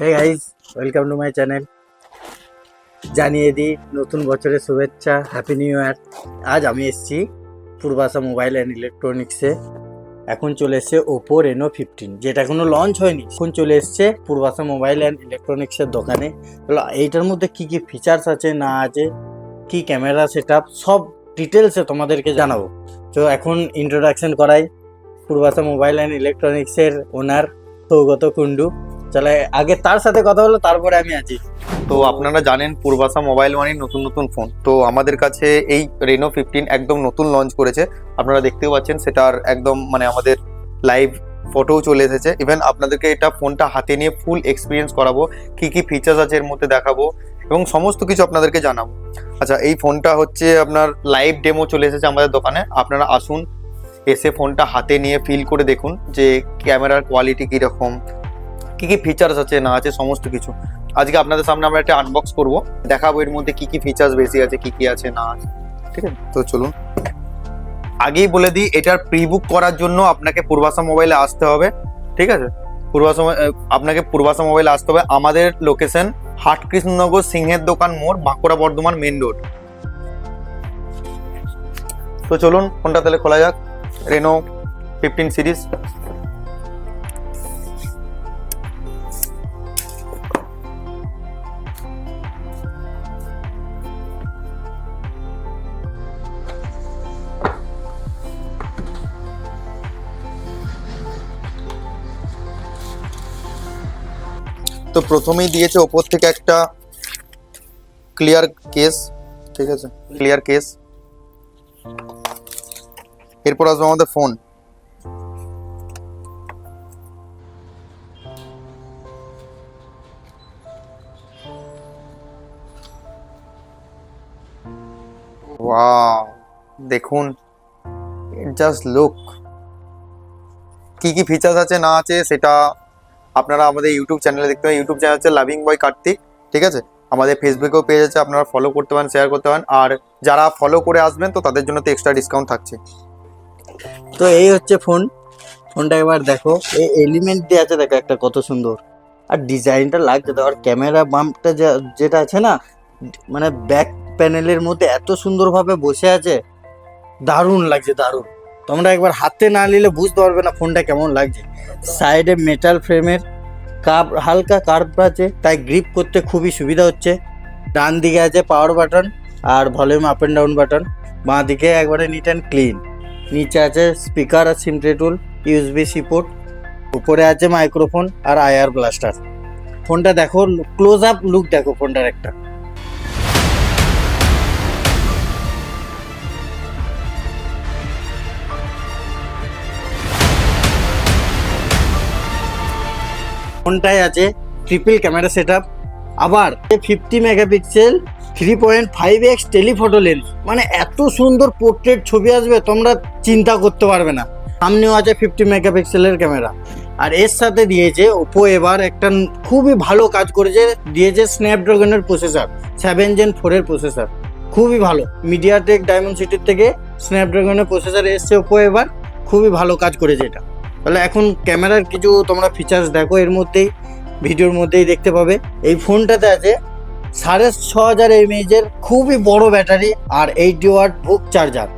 Guys welcome to my channel জানিয়ে দিই, নতুন বছরের শুভেচ্ছা হ্যাপি নিউ ইয়ার আজ আমি এসেছি পূর্বাশা মোবাইল অ্যান্ড ইলেকট্রনিক্সে। এখন চলে এসছে ওপো রেনো ফিফটিন যেটা এখনও লঞ্চ হয়নি। এখন চলে এসছে পূর্বাশা মোবাইল অ্যান্ড ইলেকট্রনিক্সের দোকানে। এইটার মধ্যে কি কি ফিচার্স আছে, না আছে, কি ক্যামেরা সেট সব ডিটেলসে তোমাদেরকে জানাব। তো এখন ইন্ট্রোডাকশন করাই পূর্বাশা মোবাইল অ্যান্ড ইলেকট্রনিক্সের ওনার সৌগত কুন্ডু চলে আগে তার সাথে কথা হলো তারপরে আমি আছি। তো আপনারা জানেন, পূর্বাশা মোবাইল ওয়ানের নতুন নতুন ফোন। তো আমাদের কাছে এই রেনো ফিফটিন একদম নতুন লঞ্চ করেছে। আপনারা দেখতেও পাচ্ছেন, সেটার একদম মানে আমাদের লাইভ ফটোও চলে এসেছে। ইভেন আপনাদেরকে এটা ফোনটা হাতে নিয়ে ফুল এক্সপিরিয়েন্স করাবো, কি কি ফিচার্স আছে এর মধ্যে দেখাবো, এবং সমস্ত কিছু আপনাদেরকে জানাব। আচ্ছা এই ফোনটা হচ্ছে আপনার লাইভ ডেমো চলে এসেছে আমাদের দোকানে। আপনারা আসুন, এসে ফোনটা হাতে নিয়ে ফিল করে দেখুন যে ক্যামেরার কোয়ালিটি কীরকম কি কি ফিচার্স আছে, না আছে, সমস্ত কিছু। আজকে আপনাদের সামনে আমরা একটা আনবক্স করব। দেখাবো এর মধ্যে কি কি ফিচার্স বেশি আছে, কি কি আছে, না আছে। ঠিক আছে? তো চলুন। আগেই বলে দিই, এটার প্রি বুক করার জন্য আপনাকে পূর্বাশা মোবাইলে আসতে হবে। ঠিক আছে? পূর্বাশা আপনাকে পূর্বাশা মোবাইলে আসতে হবে। আমাদের লোকেশন হাট কৃষ্ণনগর সিংহের দোকান মোড়, বাঁকুড়া বর্ধমান মেন রোড তো চলুন ফোনটা তাহলে খোলা যাক। রেনো ফিফটিন সিরিজ তো প্রথমেই দিয়েছে ওপর থেকে একটা ক্লিয়ার কেস ঠিক আছে? ক্লিয়ার কেস এরপর আসবে আমাদের ফোন দেখুন জাস্ট লুক কি কি ফিচার্স আছে, না আছে, সেটা আপনারা আমাদের ইউটিউব চ্যানেলে দেখতে পারেন। ইউটিউব চ্যানেল হচ্ছে লাভিং বয় কার্তিক ঠিক আছে? আমাদের ফেসবুকেও পেজ আছে, আপনারা ফলো করতে পারেন শেয়ার করতে পারেন। আর যারা ফলো করে আসবেন, তো তাদের জন্য তো এক্সট্রা ডিসকাউন্ট থাকছে। তো এই হচ্ছে ফোন ফোনটা এবার দেখো, এই এলিমেন্ট দিয়ে আছে, দেখো একটা কত সুন্দর। আর ডিজাইনটা লাগছে তো, আর ক্যামেরা বাম্পটা যেটা আছে না মানে ব্যাক প্যানেলের মধ্যে এত সুন্দরভাবে বসে আছে, দারুণ লাগছে, দারুণ। তোমরা একবার হাতে না নিলে বুঝতে পারবে না ফোনটা কেমন লাগছে। সাইডে মেটাল ফ্রেমের কাপ, হালকা কার্ভ আছে, তাই গ্রিপ করতে খুবই সুবিধা হচ্ছে। ডান দিকে আছে power button R volume up and down button বাঁ দিকে একবারে নিট অ্যান্ড ক্লিন নিচে আছে স্পিকার আর SIM tool USB C port উপরে আছে মাইক্রোফোন আর আইআর ব্লাস্টার ফোনটা দেখো ক্লোজ আপ লুক দেখো ফোনটার একটা। ফোনটায় আছে ট্রিপল ক্যামেরা সেট আবার fifty megapixel three point five x telephoto lens মানে এত সুন্দর পোর্ট্রেট ছবি আসবে, তোমরা চিন্তা করতে পারবে না। সামনেও আছে ফিফটি মেগাপিক্সেলের ক্যামেরা আর এর সাথে দিয়েছে ওপো এবার একটা খুবই ভালো কাজ করেছে, দিয়েছে স্ন্যাপড্রাগনের প্রসেসর সেভেন জেন ফোরের প্রসেসর খুবই ভালো। মিডিয়াটেক ডায়মন্ড সিটির থেকে স্ন্যাপড্রাগনের প্রসেসর এসছে ওপো এবার। খুবই ভালো কাজ করেছে এটা। তাহলে এখন ক্যামেরার কিছু তোমরা ফিচার্স দেখো, এর মধ্যেই, ভিডিওর মধ্যেই দেখতে পাবে। এই ফোনটাতে আছে সাড়ে ছ হাজার এমএইচের খুবই বড় ব্যাটারি আর এইটি ওয়াট বুক চার্জার